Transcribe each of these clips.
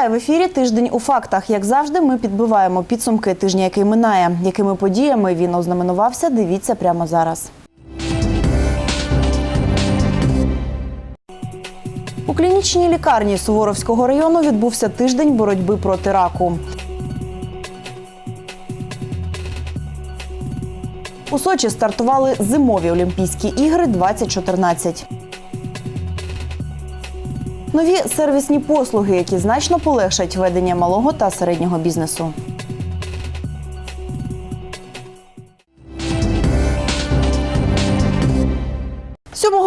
Вітаю в ефірі. Тиждень у фактах. Як завжди, ми підбиваємо підсумки тижня, який минає. Якими подіями він ознаменувався? Дивіться прямо зараз. У клінічній лікарні Суворовського району відбувся тиждень боротьби проти раку. У Сочі стартували зимові Олімпійські ігри 2014. Нові сервісні послуги, які значно полегшать ведення малого та середнього бізнесу. –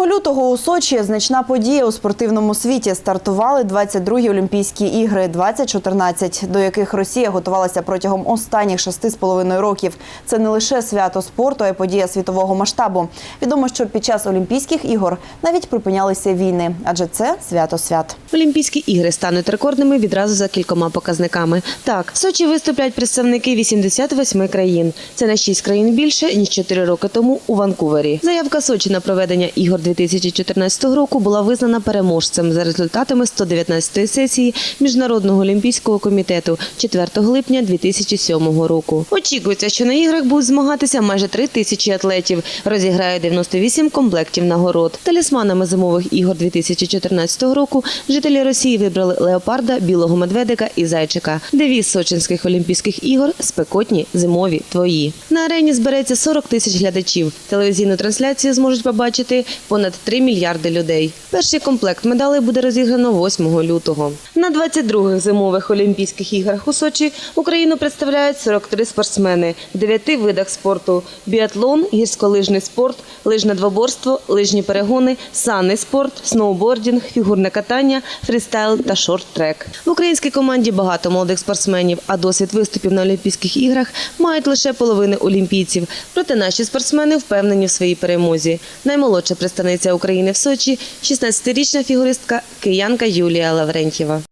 лютого у Сочі значна подія у спортивному світі. Стартували 22-гі Олімпійські ігри 2014, до яких Росія готувалася протягом останніх шести з половиною років. Це не лише свято спорту, а й подія світового масштабу. Відомо, що під час Олімпійських ігор навіть припинялися війни, адже це свято свят. Олімпійські ігри стануть рекордними відразу за кількома показниками. Так, в Сочі виступлять представники 88 країн. Це на 6 країн більше ніж 4 роки тому у Ванкувері. Заявка Сочі на проведення ігор 2014 року була визнана переможцем за результатами 119-ї сесії Міжнародного олімпійського комітету 4 липня 2007 року. Очікується, що на іграх будуть змагатися майже 3 тисячі атлетів. Розіграють 98 комплектів нагород. Талісманами зимових ігор 2014 року жителі Росії вибрали леопарда, білого медведика і зайчика. Девіз сочинських олімпійських ігор спекотні, зимові, твої. На арені збереться 40 тисяч глядачів. Телевізійну трансляцію зможуть побачити понад 3 мільярди людей. Перший комплект медалей буде розіграно 8 лютого. На 22-х зимових Олімпійських іграх у Сочі Україну представляють 43 спортсмени в 9 видах спорту: біатлон, гірськолижний спорт, лижне двоборство, лижні перегони, санний спорт, сноубордінг, фігурне катання, фрістайл та шорт-трек. В українській команді багато молодих спортсменів, а досвід виступів на Олімпійських іграх мають лише половини олімпійців. Проте наші спортсмени впевнені в своїй перемозі. Наймолодша представниця України в Сочі – 16-річна фігуристка киянка Юлія Лаврентьєва.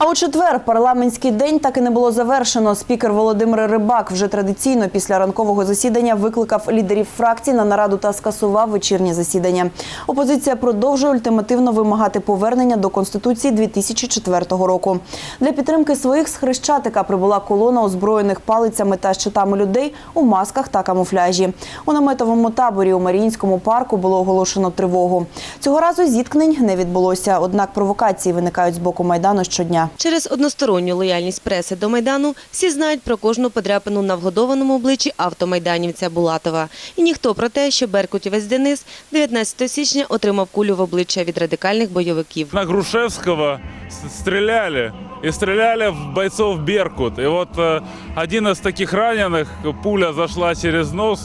А у четвер парламентський день так і не було завершено. Спікер Володимир Рибак вже традиційно після ранкового засідання викликав лідерів фракцій на нараду та скасував вечірнє засідання. Опозиція продовжує ультимативно вимагати повернення до конституції 2004 року. Для підтримки своїх з Хрещатика прибула колона озброєних палицями та щитами людей у масках та камуфляжі. У наметовому таборі у Маріїнському парку було оголошено тривогу. Цього разу зіткнень не відбулося, однак провокації виникають з боку майдану щодня. Через односторонню лояльність преси до Майдану всі знають про кожну подряпину на вгодованому обличчі автомайданівця Булатова. І ніхто про те, що Беркутівець Денис 19 січня отримав кулю в обличчя від радикальних бойовиків. На Грушевского с- стреляли. И стреляли в бойцов Беркут. И вот э, один из таких раненых, пуля зашла через нос,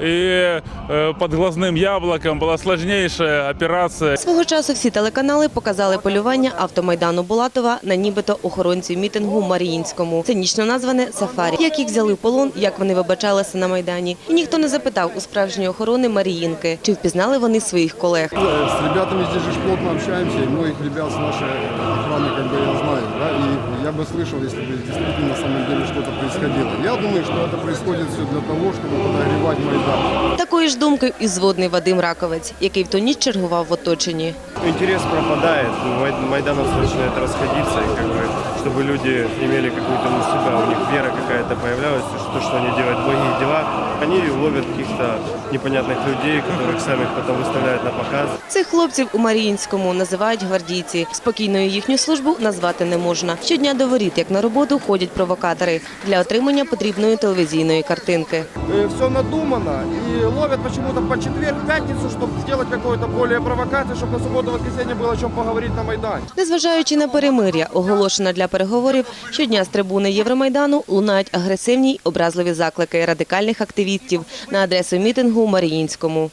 и э, под глазным яблоком была сложнейшая операция. Свого часу всі телеканали показали полювання автомайдану Булатова на нібито охоронців мітингу Маріїнському. Цинічно назване сафарі. Як їх взяли в полон, як вони вибачалися на майдані. І ніхто не запитав у справжньої охорони Маріїнки, чи впізнали вони своїх колег. Да, С ребятами здесь же ж плотно общаемся, и многих ребят с нашей охраны как бы я знаю, да, и я бы слышал, если бы действительно на самом деле что-то происходило. Я думаю, что это происходит все для того, чтобы подогревать Майдан. Такої ж думки і зводний Вадим Раковець, який в ту ніч чергував в оточенні. интерес пропадает, Май- Майданом начинает расходиться, и как бы, чтобы люди имели какую-то на себя, у них вера какая-то появлялась, что то, что они делают благие дела, они ловят каких-то непонятных людей, которых самих потом выставляют на показ. Цих хлопців у Маріїнському називають гвардійці. Спокійною їхню службу назвати не можна. Щодня до воріт, як на роботу, ходять провокатори для отримання потрібної телевізійної картинки. все надумано, и ловят почему-то по четверг, пятницу, чтобы сделать какую-то более провокацию, чтобы на субботу-воскресенье было о чем поговорить на Майдане. Незважаючи на перемир'я, оголошене для переговорів, щодня з трибуни Євромайдану лунають агресивні й образливі заклики радикальних активістів на адресу мітингу у Маріїнському.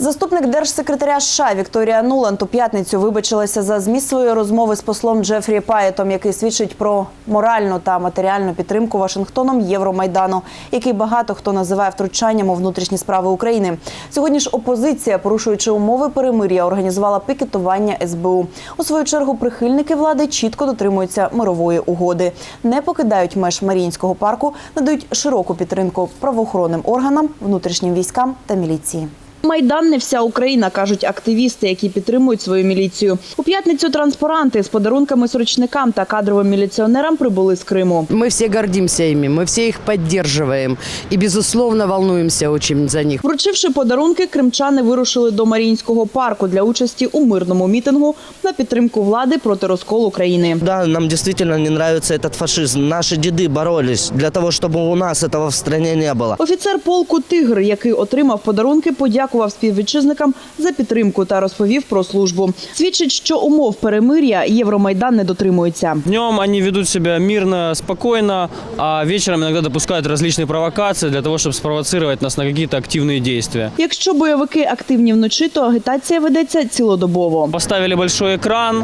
Заступник держсекретаря США Вікторія Нуланд у п'ятницю вибачилася за зміст своєї розмови з послом Джефрі Паєтом, який свідчить про моральну та матеріальну підтримку Вашингтоном Євромайдану, який багато хто називає втручанням у внутрішні справи України. Сьогодні ж опозиція, порушуючи умови перемир'я, організувала пікетування СБУ. У свою чергу прихильники влади чітко дотримуються мирової угоди, не покидають меж Маріїнського парку, надають широку підтримку правоохоронним органам, внутрішнім військам та міліції. Майдан не вся Україна, кажуть активісти, які підтримують свою міліцію. У п'ятницю транспаранти з подарунками срочникам та кадровим міліціонерам прибули з Криму. Мы все гордимся ими, мы все их поддерживаем и, безусловно, волнуемся очень за них. Вручивши подарунки, кримчани вирушили до Маріїнського парку для участі у мирному мітингу на підтримку влади проти розколу країни. Да, нам действительно не нравится этот фашизм. Наши деды боролись для того, чтобы у нас этого в стране не было. Офіцер полку Тигр, який отримав подарунки, подякував співвітчизникам за підтримку та розповів про службу. Свідчить, що умов перемир'я Євромайдан не дотримується. Днем они ведут себя мирно, спокойно, а вечером иногда допускают различные провокации для того, чтобы спровоцировать нас на какие-то активные действия. Якщо бойовики активні вночі, то агітація ведеться цілодобово. Поставили большой экран,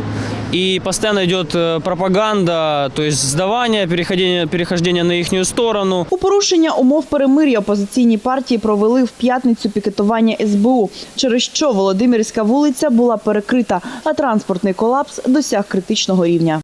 и постоянно идет э, пропаганда, то есть сдавание, переходение, перехождение на их сторону. У порушення умов перемир'я опозиційні партії провели в п'ятницю пікетування СБУ, через що Володимирська вулиця була перекрита, а транспортний колапс досяг критичного рівня.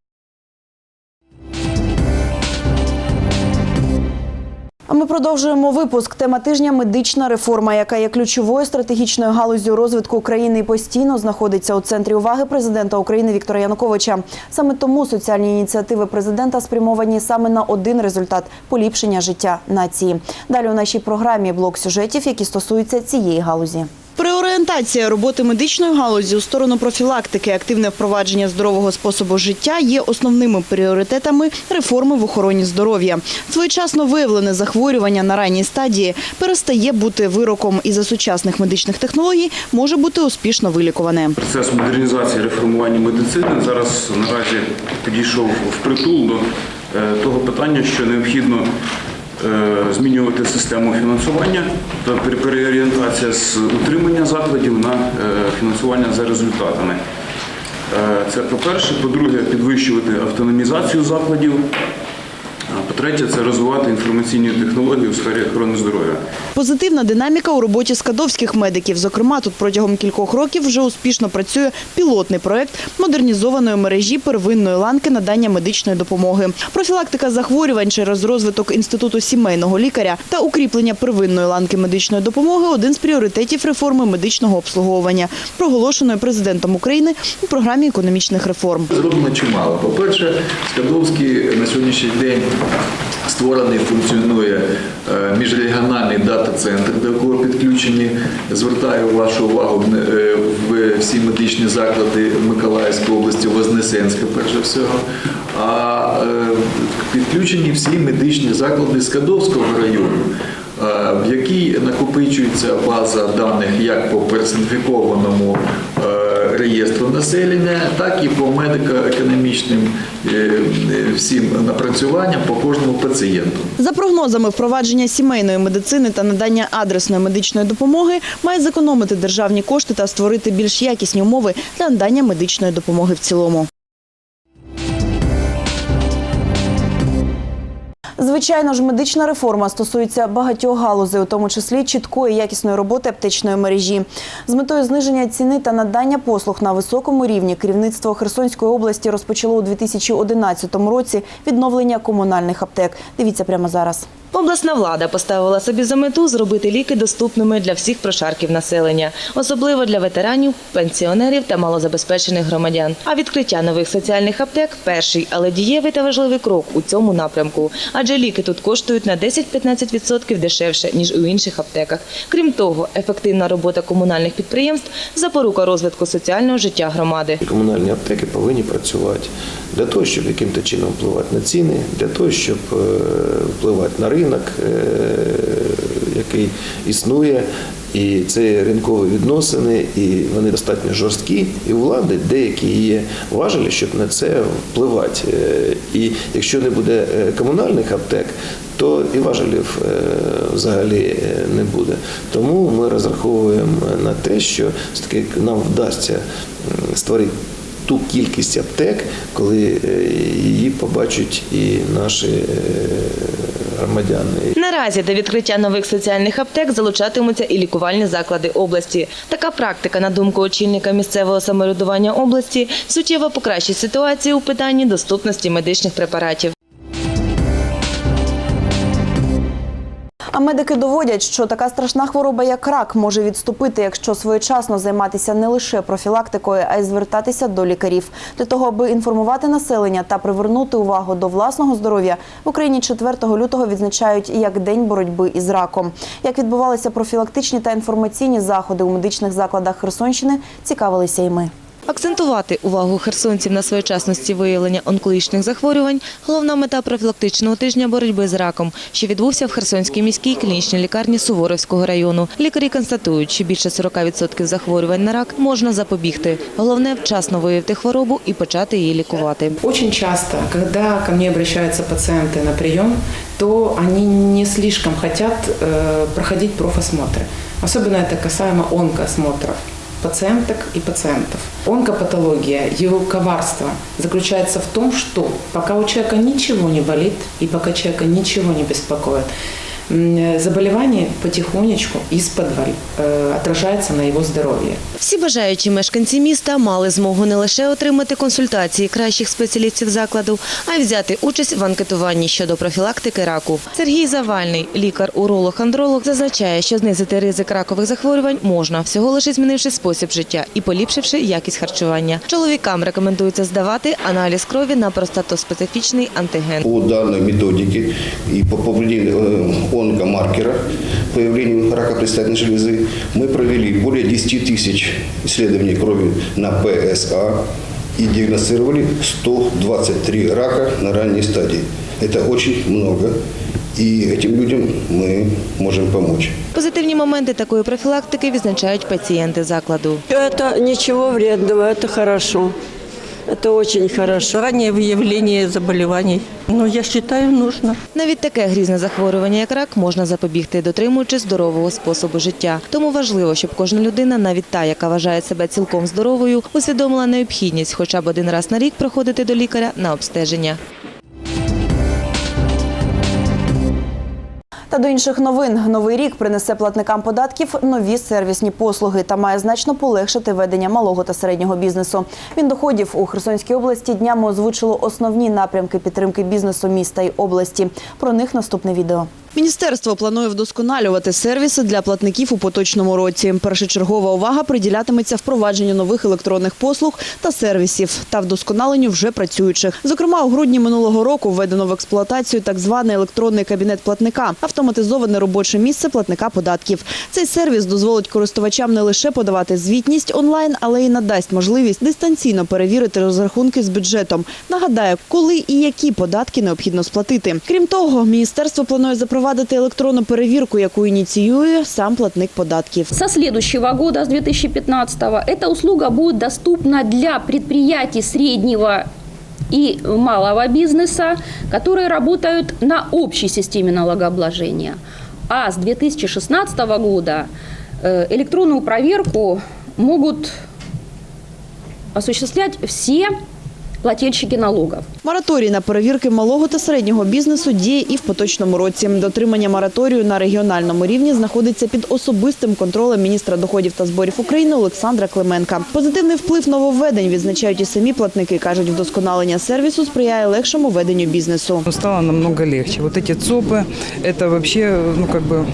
А ми продовжуємо випуск. Тема тижня медична реформа, яка є ключовою стратегічною галузю розвитку України і постійно знаходиться у центрі уваги президента України Віктора Януковича. Саме тому соціальні ініціативи президента спрямовані саме на один результат поліпшення життя нації. Далі у нашій програмі блок сюжетів, які стосуються цієї галузі. Переорієнтація роботи медичної галузі у сторону профілактики, активне впровадження здорового способу життя є основними пріоритетами реформи в охороні здоров'я. Своєчасно виявлене захворювання на ранній стадії перестає бути вироком і за сучасних медичних технологій може бути успішно вилікуване. Процес модернізації реформування медицини зараз наразі підійшов впритул до е, того питання, що необхідно змінювати систему фінансування та переорієнтація з утримання закладів на е, фінансування за результатами. Е, Це по-перше. По-друге, підвищувати автономізацію закладів. А по-третє, це розвивати інформаційні технології у сфері охорони здоров'я. Позитивна динаміка у роботі скадовських медиків. Зокрема, тут протягом кількох років вже успішно працює пілотний проект модернізованої мережі первинної ланки надання медичної допомоги. Профілактика захворювань через розвиток інституту сімейного лікаря та укріплення первинної ланки медичної допомоги один з пріоритетів реформи медичного обслуговування, проголошеної президентом України у програмі економічних реформ. Зроблено чимало. По-перше, Скадовський на сьогоднішній день створений, функціонує е, міжрегіональний дата-центр, до якого підключені, звертаю вашу увагу е, в всі медичні заклади Миколаївської області, Вознесенська, перше всього. А е, підключені всі медичні заклади Скадовського району. Е, В якій накопичується база даних як по персоніфікованому е, реєстру населення, так і по медико-економічним е, всім напрацюванням по кожному пацієнту. За прогнозами, впровадження сімейної медицини та надання адресної медичної допомоги має зекономити державні кошти та створити більш якісні умови для надання медичної допомоги в цілому. Звичайно ж, медична реформа стосується багатьох галузей, у тому числі чіткої якісної роботи аптечної мережі. З метою зниження ціни та надання послуг на високому рівні керівництво Херсонської області розпочало у 2011 році відновлення комунальних аптек. Дивіться прямо зараз. Обласна влада поставила собі за мету зробити ліки доступними для всіх прошарків населення, особливо для ветеранів, пенсіонерів та малозабезпечених громадян. А відкриття нових соціальних аптек перший, але дієвий та важливий крок у цьому напрямку. Адже ліки тут коштують на 10-15% дешевше ніж у інших аптеках. Крім того, ефективна робота комунальних підприємств запорука розвитку соціального життя громади. Комунальні аптеки повинні працювати для того, щоб яким-то чином впливати на ціни, для того, щоб е, впливати на ринок, е, який існує. І це ринкові відносини, і вони достатньо жорсткі, і влади деякі є важелі, щоб на це впливати. Е, І якщо не буде е, комунальних аптек, то і важелів е, взагалі не буде. Тому ми розраховуємо на те, що все-таки нам вдасться створити ту кількість аптек, коли е, її побачать і наші е, громадяни. Наразі до відкриття нових соціальних аптек залучатимуться і лікувальні заклади області. Така практика, на думку очільника місцевого самоврядування області, суттєво покращить ситуацію у питанні доступності медичних препаратів. А медики доводять, що така страшна хвороба, як рак, може відступити, якщо своєчасно займатися не лише профілактикою, а й звертатися до лікарів. Для того, аби інформувати населення та привернути увагу до власного здоров'я, в Україні 4 лютого відзначають як День боротьби із раком. Як відбувалися профілактичні та інформаційні заходи у медичних закладах Херсонщини, цікавилися і ми. Акцентувати увагу херсонців на своєчасності виявлення онкологічних захворювань – головна мета профілактичного тижня боротьби з раком, що відбувся в Херсонській міській клінічній лікарні Суворовського району. Лікарі констатують, що більше 40% захворювань на рак можна запобігти. Головне – вчасно виявити хворобу і почати її лікувати. Очень часто, когда ко мне обращаются пациенты на прием, то они не слишком хотят э, проходить профосмотры. Особенно это касаемо онкосмотров пациенток и пациентов. Онкопатология, его коварство заключается в том, что пока у человека ничего не болит и пока человека ничего не беспокоит, заболевание потихонечку из-под э, отражается на его здоровье. Всі бажаючі мешканці міста мали змогу не лише отримати консультації кращих спеціалістів закладу, а й взяти участь в анкетуванні щодо профілактики раку. Сергій Завальний, лікар-уролог-андролог, зазначає, що знизити ризик ракових захворювань можна, всього лише змінивши спосіб життя і поліпшивши якість харчування. Чоловікам рекомендується здавати аналіз крові на простатоспецифічний антиген. По данной методике и по поведению э, онкомаркера появлению рака предстательной железы мы провели более 10 тысяч исследований крови на ПСА и диагностировали 123 рака на ранней стадии. Это очень много, и этим людям мы можем помочь. Позитивні моменти такої профілактики відзначають пацієнти закладу. Это ничего вредного, это хорошо. Это очень хорошо. Раннее выявление заболеваний. Ну, я считаю, нужно. Навіть таке грізне захворювання, як рак, можна запобігти, дотримуючи здорового способу життя. Тому важливо, щоб кожна людина, навіть та, яка вважає себе цілком здоровою, усвідомила необхідність хоча б один раз на рік проходити до лікаря на обстеження. Та до інших новин новий рік принесе платникам податків нові сервісні послуги та має значно полегшити ведення малого та середнього бізнесу. Міндоходів у Херсонській області днями озвучило основні напрямки підтримки бізнесу міста і області. Про них наступне відео. Міністерство планує вдосконалювати сервіси для платників у поточному році. Першочергова увага приділятиметься впровадженню нових електронних послуг та сервісів та вдосконаленню вже працюючих. Зокрема, у грудні минулого року введено в експлуатацію так званий електронний кабінет платника, автоматизоване робоче місце платника податків. Цей сервіс дозволить користувачам не лише подавати звітність онлайн, але й надасть можливість дистанційно перевірити розрахунки з бюджетом. Нагадає, коли і які податки необхідно сплатити. Крім того, міністерство планує запровадити електронну перевірку, яку ініціює сам платник податків. Со следующего года, с 2015, эта услуга будет доступна для предприятий среднего и малого бизнеса, которые работают на общей системе налогообложения. А с 2016 года э, электронную проверку могут осуществлять все плательщики налогов. Мораторій на перевірки малого та середнього бізнесу діє і в поточному році. Дотримання мораторію на регіональному рівні знаходиться під особистим контролем міністра доходів та зборів України Олександра Клименка. Позитивний вплив нововведень відзначають і самі платники. кажуть, вдосконалення сервісу сприяє легшому веденню бізнесу. Стало намного легче. Вот эти ЦОПы, это вообще, ну как бы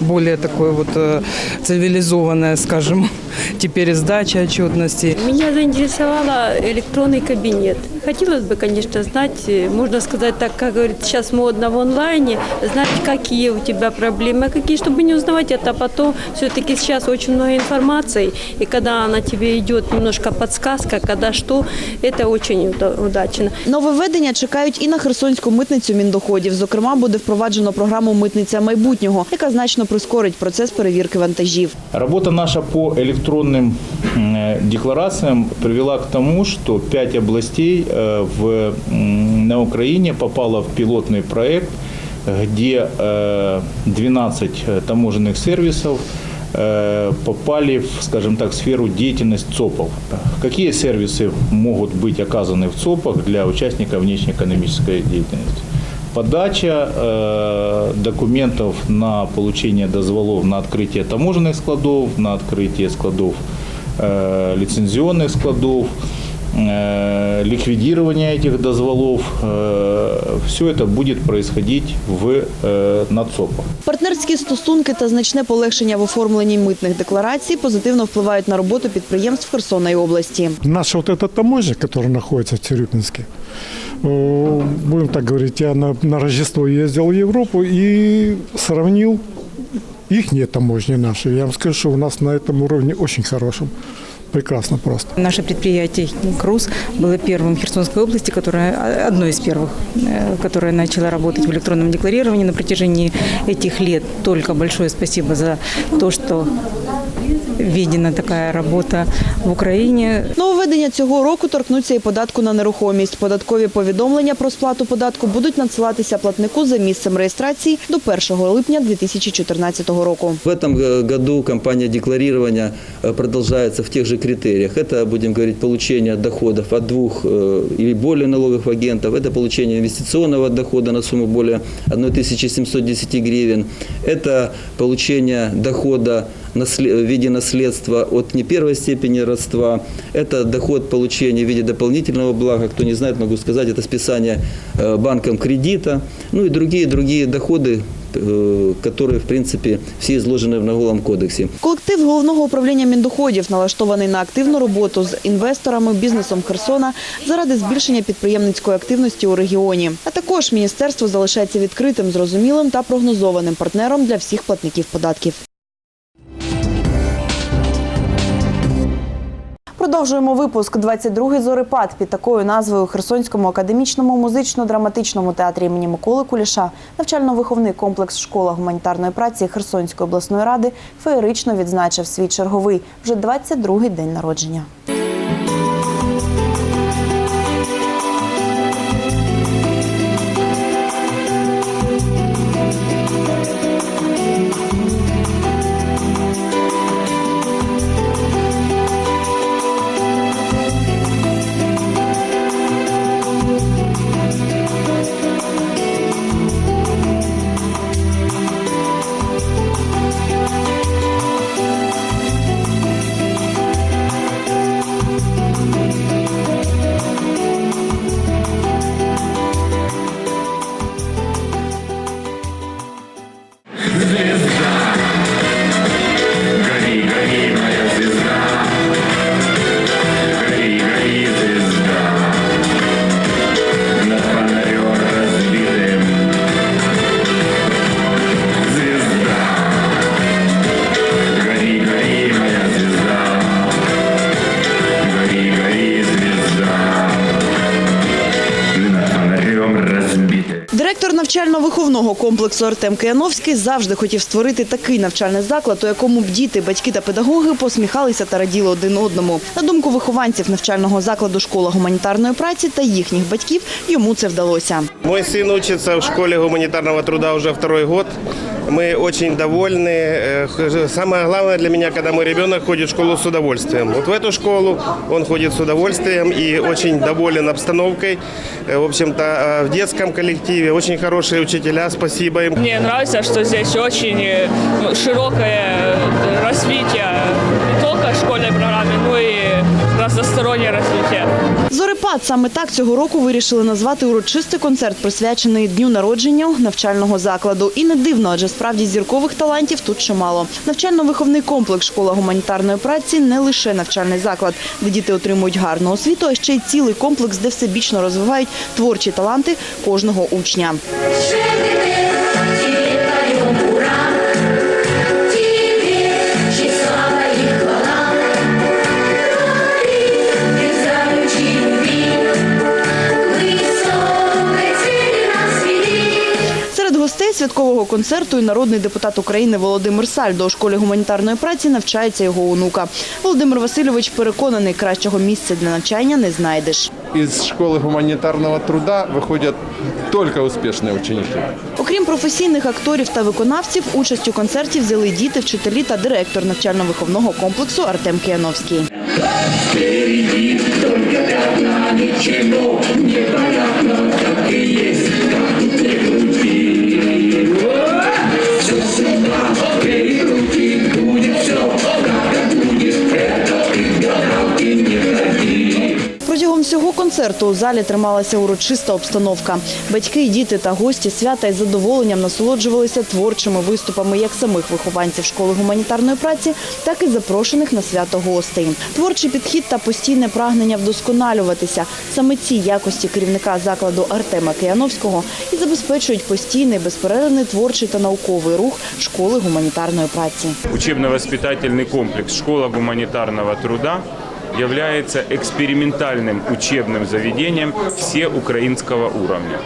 более такое вот э, цивилизованное, скажем, теперь сдача отчетности. Меня заинтересовало электронный кабинет. Хотелось бы, конечно, знать, э, можно сказать так, как говорит сейчас модно в онлайне, знать, какие у тебя проблемы, а какие, чтобы не узнавать это потом. Все-таки сейчас очень много информации, и когда на тебе идет немножко подсказка, когда что, это очень уда- удачно. Нововведення чекають і на Херсонську митницю міндоходів. Зокрема, буде впроваджено програму Митниця майбутнього, яка значно прискорить процес перевірки вантажів. Работа наша по электронным м, декларациям привела к тому, что пять областей э, в, м, на Украине попало в пилотный проект, где э, 12 таможенных сервисов э, попали в, скажем так, сферу деятельности ЦОПов. Какие сервисы могут быть оказаны в ЦОПах для участников внешнеэкономической деятельности? Подача э, документов на получение дозволов на открытие таможенных складов, на открытие складов э, лицензионных складов, э, ликвидирование этих дозволов. Все это будет происходить в э, НАЦОПах. Партнерські стосунки та значне полегшення в оформленні митних декларацій позитивно впливають на роботу підприємств Херсонної області. Наша вот эта таможня, которая находится в Цирюпинске, э, будем так говорить, я на, на Рождество ездил в Европу и сравнил их таможни наши. Я вам скажу, что у нас на этом уровне очень хорошем. Прекрасно просто. Наше предприятие «Круз» было первым в Херсонской области, которое, одно из первых, э, которое начало работать в электронном декларировании на протяжении этих лет. Только большое спасибо за то, что видена такая работа в Україні. Нововведення цього року торкнуться і податку на нерухомість. Податкові повідомлення про сплату податку будуть надсилатися платнику за місцем реєстрації до 1 липня 2014 року. В этом э, году кампания декларирования э, продолжается в тех же критериях. Это, будем говорить, получение доходов от двух э, или более налоговых агентов. Это получение инвестиционного дохода на сумму более 1710 гривен. Это получение дохода насле- в виде наследства от не первой степени родства. Это доход получения в виде дополнительного блага. Кто не знает, могу сказать, это списание э, банком кредита. Ну и другие-другие доходы, э, которые, в принципе, все изложены в налоговом кодексе. Колектив головного управління міндоходів налаштований на активну роботу з інвесторами, бізнесом Херсона заради збільшення підприємницької активності у регіоні. А також міністерство залишається відкритим, зрозумілим та прогнозованим партнером для всіх платників податків. Продовжуємо випуск 22-й зорепад під такою назвою Херсонському академічному музично-драматичному театрі імені Миколи Куліша навчально-виховний комплекс школа гуманітарної праці Херсонської обласної ради феєрично відзначив свій черговий вже 22-й день народження. Навчально-виховного комплексу Артем Кияновський завжди хотів створити такий навчальний заклад, у якому б діти, батьки та педагоги посміхалися та раділи один одному. На думку вихованців навчального закладу школа гуманітарної праці та їхніх батьків, йому це вдалося. Мой син учиться в школі гуманітарного труда уже второй год. Мы очень довольны. Э, х- Самое главное для меня, когда мой ребенок ходит в школу с удовольствием. Вот в эту школу он ходит с удовольствием и очень доволен обстановкой. Э, В общем-то, э, в детском коллективе очень хорошие учителя, спасибо им. Мне нравится, что здесь очень э, ну, широкое э, развитие не только школьной программы, но и разностороннее развитие. Зорепад саме так цього року вирішили назвати урочистий концерт, присвячений дню народження навчального закладу. І не дивно, адже справді зіркових талантів тут чимало. Навчально-виховний комплекс школа гуманітарної праці не лише навчальний заклад, де діти отримують гарну освіту, а ще й цілий комплекс, де всебічно розвивають творчі таланти кожного учня. святкового концерту і народний депутат України Володимир Сальдо у школі гуманітарної праці навчається його онука. Володимир Васильович переконаний, кращого місця для навчання не знайдеш. Из школы гуманитарного труда выходят только успешные ученики. Окрім професійних акторів та виконавців, участь у концерті взяли діти, вчителі та директор навчально-виховного комплексу Артем Кияновський. Концерту у залі трималася урочиста обстановка. Батьки, діти та гості свята із задоволенням насолоджувалися творчими виступами як самих вихованців школи гуманітарної праці, так і запрошених на свято гостей. Творчий підхід та постійне прагнення вдосконалюватися – саме ці якості керівника закладу Артема Кияновського і забезпечують постійний безперервний творчий та науковий рух школи гуманітарної праці. Учебно-воспитательный комплекс «Школа гуманитарного труда» является экспериментальным учебным заведением всеукраинского уровня.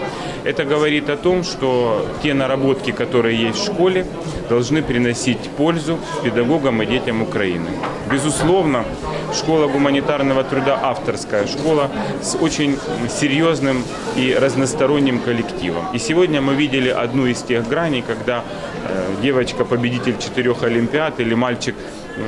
Это говорит о том, что те наработки, которые есть в школе, должны приносить пользу педагогам и детям Украины. Безусловно, школа гуманитарного труда – авторская школа с очень серьезным и разносторонним коллективом. И сегодня мы видели одну из тех граней, когда э, девочка-победитель четырех олимпиад или мальчик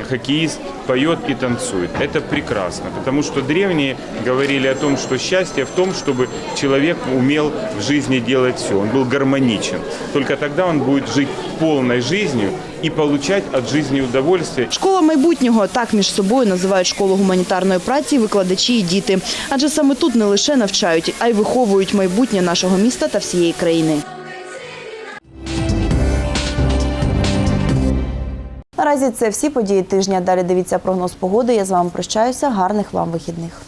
хоккеист поет и танцует. Это прекрасно, потому что древние говорили о том, что счастье в том, чтобы человек умел в жизни делать все, он был гармоничен. Только тогда он будет жить полной жизнью и получать от жизни удовольствие. Школа майбутнього так між собою називають школу гуманітарної праці викладачі і діти. Адже саме тут не лише навчають, а й виховують майбутнє нашого міста та всієї країни. Наразі це всі події тижня. Далі дивіться прогноз погоди. Я з вами прощаюся. Гарних вам вихідних.